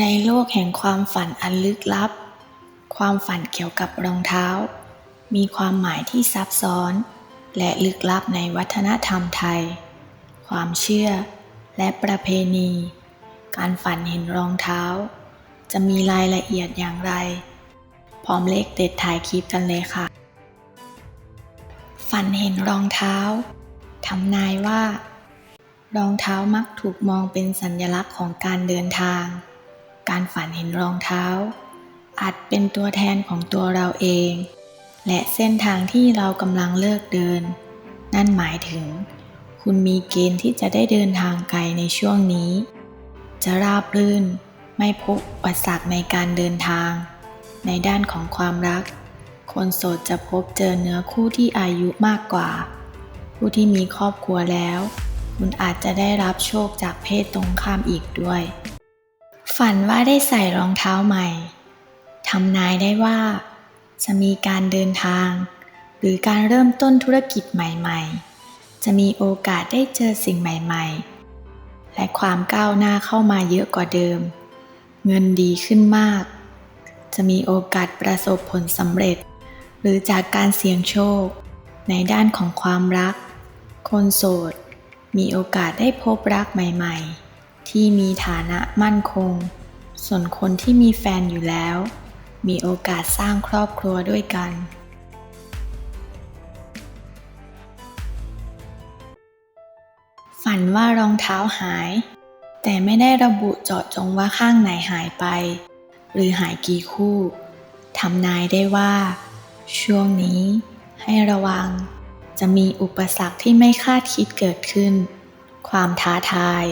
ในโลกแห่งความฝันอันลึกลับ ความฝันเกี่ยวกับรองเท้า มีความหมายที่ซับซ้อน และลึกลับในวัฒนธรรมไทย ความเชื่อและประเพณี การฝันเห็นรองเท้า จะมีรายละเอียดอย่างไร พร้อมเลขเด็ดถ่ายคลิปกันเลยค่ะ ฝันเห็นรองเท้าทำนายว่า รองเท้ามักถูกมองเป็นสัญลักษณ์ของการเดินทาง การฝันเห็นรองเท้า อาจเป็นตัวแทนของตัวเราเอง และเส้นทางที่เรากำลังเลือกเดิน นั่นหมายถึง คุณมีเกณฑ์ที่จะได้เดินทางไกลในช่วงนี้ จะราบรื่น ไม่พบอุปสรรคในการเดินทาง ในด้านของความรัก คนโสดจะพบเจอเนื้อคู่ที่อายุมากกว่า ผู้ที่มีครอบครัวแล้ว คุณอาจจะได้รับโชคจากเพศตรงข้ามอีกด้วย ฝันว่าได้ใส่รองเท้าใหม่ ทำนายได้ว่า จะมีการเดินทาง หรือการเริ่มต้นธุรกิจใหม่ๆ จะมีโอกาสได้เจอสิ่งใหม่ๆ และความก้าวหน้าเข้ามาเยอะกว่าเดิม เงินดีขึ้นมาก จะมีโอกาสประสบผลสำเร็จ หรือจากการเสี่ยงโชค ในด้านของความรัก คนโสด มีโอกาสได้พบรักใหม่ ๆ ที่มีฐานะมั่นคง ส่วนคนที่มีแฟนอยู่แล้ว มีโอกาสสร้างครอบครัวด้วยกัน ฝันว่ารองเท้าหาย แต่ไม่ได้ระบุเจาะจงว่าข้างไหนหายไป หรือหายกี่คู่ทำนายได้ว่า ช่วงนี้ให้ระวัง จะมีอุปสรรคที่ไม่คาดคิดเกิดขึ้น ความท้าทาย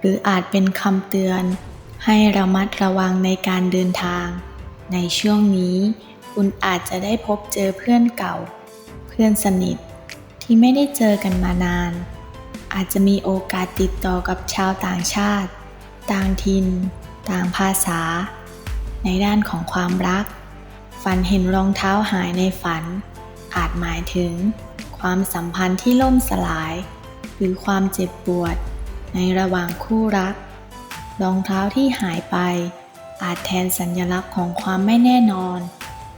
หรืออาจเป็นคำเตือน ให้ระมัดระวังในการเดินทาง ในช่วงนี้ คุณอาจจะได้พบเจอเพื่อนเก่า เพื่อนสนิทที่ไม่ได้เจอกันมานาน อาจจะมีโอกาสติดต่อกับชาวต่างชาติ ต่างถิ่น ต่างภาษา ในด้านของความรัก ฝันเห็นรองเท้าหายในฝัน อาจหมายถึง ความสัมพันธ์ที่ล่มสลาย หรือความเจ็บปวด ในระหว่างคู่รัก รองเท้าที่หายไป อาจแทนสัญลักษณ์ของความไม่แน่นอน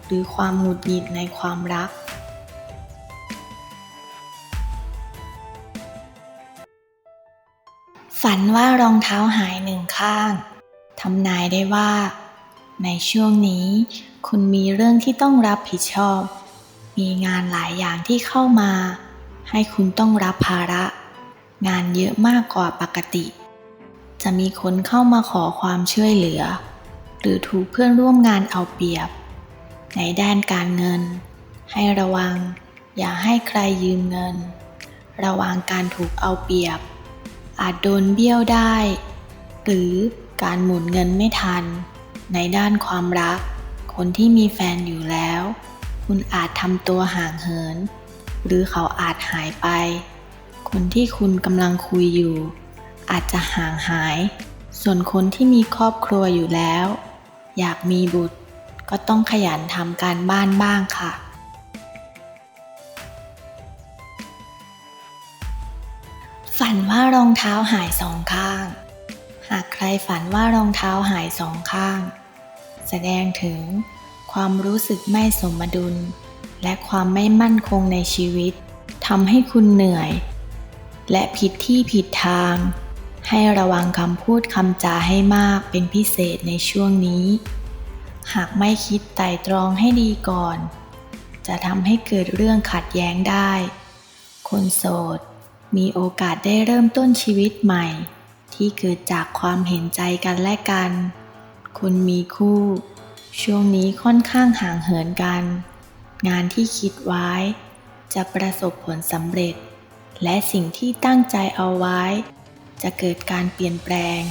หรือความหงุดหงิดในความรัก ฝันว่ารองเท้าหายหนึ่งข้างทำนายได้ว่า ในช่วงนี้ คุณมีเรื่องที่ต้องรับผิดชอบ มีงานหลายอย่างที่เข้ามา ให้คุณต้องรับภาระ งานเยอะมากกว่าปกติ จะมีคนเข้ามาขอความช่วยเหลือ หรือถูกเพื่อนร่วมงานเอาเปรียบ ในด้านการเงิน ให้ระวัง อย่าให้ใครยืมเงิน ระวังการถูกเอาเปรียบ อาจโดนเบี้ยวได้ หรือการหมุนเงินไม่ทัน ในด้านความรัก คนที่มีแฟนอยู่แล้ว คุณอาจทำตัวห่างเหิน หรือเขาอาจหายไป คนที่คุณกำลังคุยอยู่ อาจจะห่างหาย ส่วนคนที่มีครอบครัวอยู่แล้ว อยากมีบุตร ก็ต้องขยันทำการบ้านบ้างค่ะ ฝันว่ารองเท้าหายสองข้าง หากใครฝันว่ารองเท้าหายสองข้าง แสดงถึงความรู้สึกไม่สมดุล และความไม่มั่นคงในชีวิตทำให้คุณเหนื่อย และผิดที่ผิดทาง ให้ระวังคำพูดคำจาให้มากเป็นพิเศษในช่วงนี้ หากไม่คิดไตร่ตรองให้ดีก่อน จะทำให้เกิดเรื่องขัดแย้งได้ คนโสด มีโอกาสได้เริ่มต้นชีวิตใหม่ ที่เกิดจากความเห็นใจกันและกัน คุณมีคู่ ช่วงนี้ค่อนข้างห่างเหินกัน งานที่คิดไว้ จะประสบผลสำเร็จ และสิ่งที่ตั้งใจเอาไว้ จะเกิดการเปลี่ยนแปลง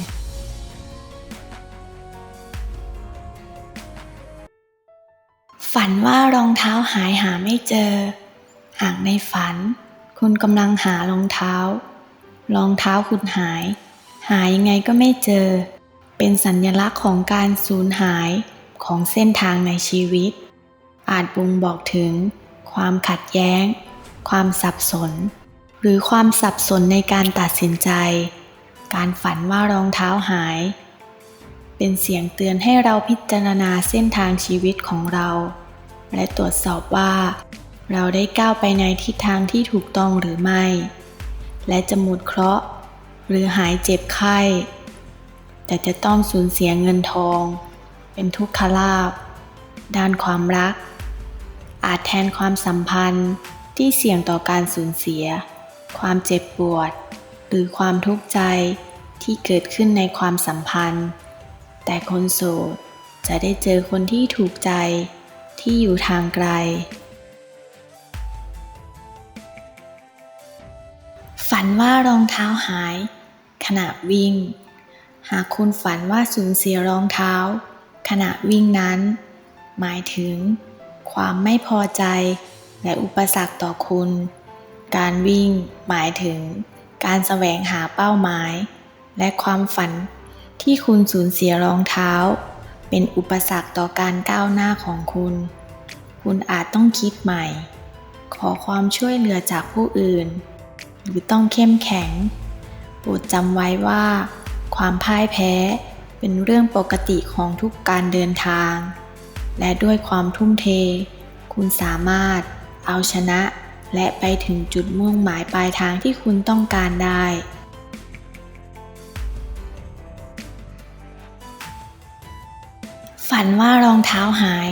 ฝันว่ารองเท้าหายหาไม่เจอ หากในฝัน คุณกำลังหารองเท้า รองเท้าคุณหาย หายังไงก็ไม่เจอ เป็นสัญลักษณ์ของการสูญหายของเส้นทางในชีวิต อาจบ่งบอกถึง ความขัดแย้ง ความสับสน หรือความสับสนในการตัดสินใจ การฝันว่ารองเท้าหาย เป็นเสียงเตือนให้เราพิจารณาเส้นทางชีวิตของเรา และตรวจสอบว่า เราได้ก้าวไปในทิศทางที่ถูกต้องหรือไม่ และจะหมดเคราะห์ หรือหายเจ็บไข้ แต่จะต้องสูญเสียเงินทอง เป็นทุกขลาภด้านความรัก อาจแทนความสัมพันธ์ที่เสี่ยงต่อการสูญเสีย ความเจ็บปวด หรือความทุกข์ใจที่เกิดขึ้นในความสัมพันธ์ แต่คนโสดจะได้เจอคนที่ถูกใจที่อยู่ทางไกล ฝันว่ารองเท้าหาย ขณะวิ่ง หากคุณฝันว่าสูญเสียรองเท้า ขณะวิ่งนั้น หมายถึง ความไม่พอใจและอุปสรรคต่อคุณ การวิ่งหมายถึงการแสวงหาเป้าหมาย และความฝันที่คุณสูญเสียรองเท้า เป็นอุปสรรคต่อการก้าวหน้าของคุณ คุณอาจต้องคิดใหม่ ขอความช่วยเหลือจากผู้อื่น หรือต้องเข้มแข็งโปรดจำไว้ว่า ความพ่ายแพ้เป็นเรื่องปกติของทุกการเดินทาง และด้วยความทุ่มเท คุณสามารถเอาชนะ และไปถึงจุดมุ่งหมายปลายทางที่คุณต้องการได้ ฝันว่ารองเท้าหาย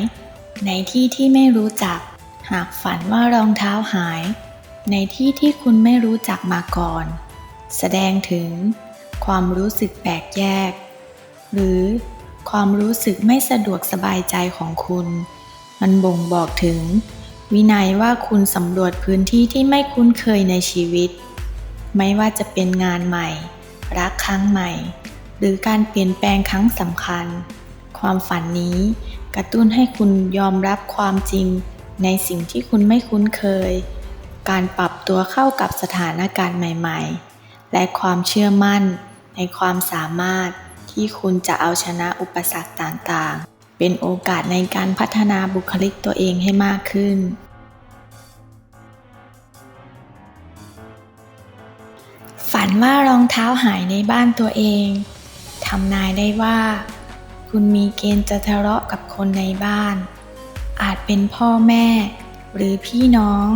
ในที่ที่ไม่รู้จัก หากฝันว่ารองเท้าหาย ในที่ที่คุณไม่รู้จักมาก่อน แสดงถึง ความรู้สึกแปลกแยก หรือความรู้สึกไม่สะดวกสบายใจของคุณ มันบ่งบอกถึง วินัยว่าคุณสำรวจพื้นที่ที่ไม่คุ้นเคยในชีวิต ไม่ว่าจะเป็นงานใหม่ รักครั้งใหม่ หรือการเปลี่ยนแปลงครั้งสำคัญ ความฝันนี้กระตุ้นให้คุณยอมรับความจริงในสิ่งที่คุณไม่คุ้นเคย การปรับตัวเข้ากับสถานการณ์ใหม่ ๆ และความเชื่อมั่นในความสามารถที่คุณจะเอาชนะอุปสรรคต่างๆ เป็นโอกาสในการพัฒนาบุคลิกตัวเองให้มากขึ้น ฝันว่ารองเท้าหายในบ้านตัวเองทำนายได้ว่า คุณมีเกณฑ์จะทะเลาะกับคนในบ้าน อาจเป็นพ่อแม่ หรือพี่น้อง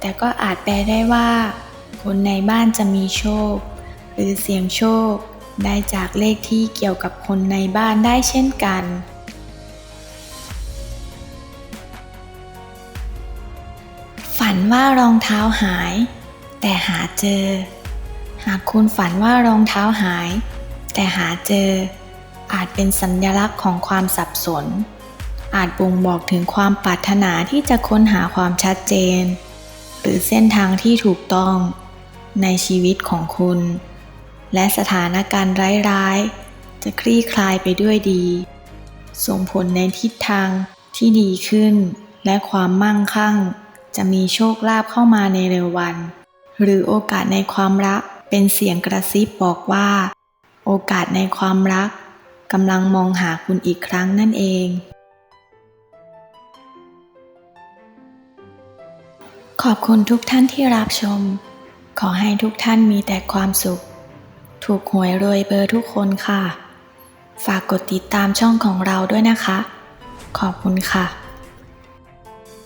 แต่ก็อาจแปลได้ว่า คนในบ้านจะมีโชค หรือเสียงโชค ได้จากเลขที่เกี่ยวกับคนในบ้านได้เช่นกัน ฝันว่ารองเท้าหาย แต่หาเจอ หากคุณฝันว่ารองเท้าหาย แต่หาเจอ อาจเป็นสัญลักษณ์ของความสับสน อาจบ่งบอกถึงความปรารถนาที่จะค้นหาความชัดเจน หรือเส้นทางที่ถูกต้องในชีวิตของคุณ และสถานการณ์ร้ายๆ จะคลี่คลายไปด้วยดี ส่งผลในทิศทางที่ดีขึ้น และความมั่งคั่ง จะมีโชคลาภเข้ามาในเร็ววัน หรือโอกาสในความรักเป็นเสียงกระซิบบอกว่า โอกาสในความรักกำลังมองหาคุณอีกครั้งนั่นเอง ขอบคุณทุกท่านที่รับชม ขอให้ทุกท่านมีแต่ความสุข ถูกหวยรวยเบอร์ทุกคนค่ะ ฝากกดติดตามช่องของเราด้วยนะคะ ขอบคุณค่ะ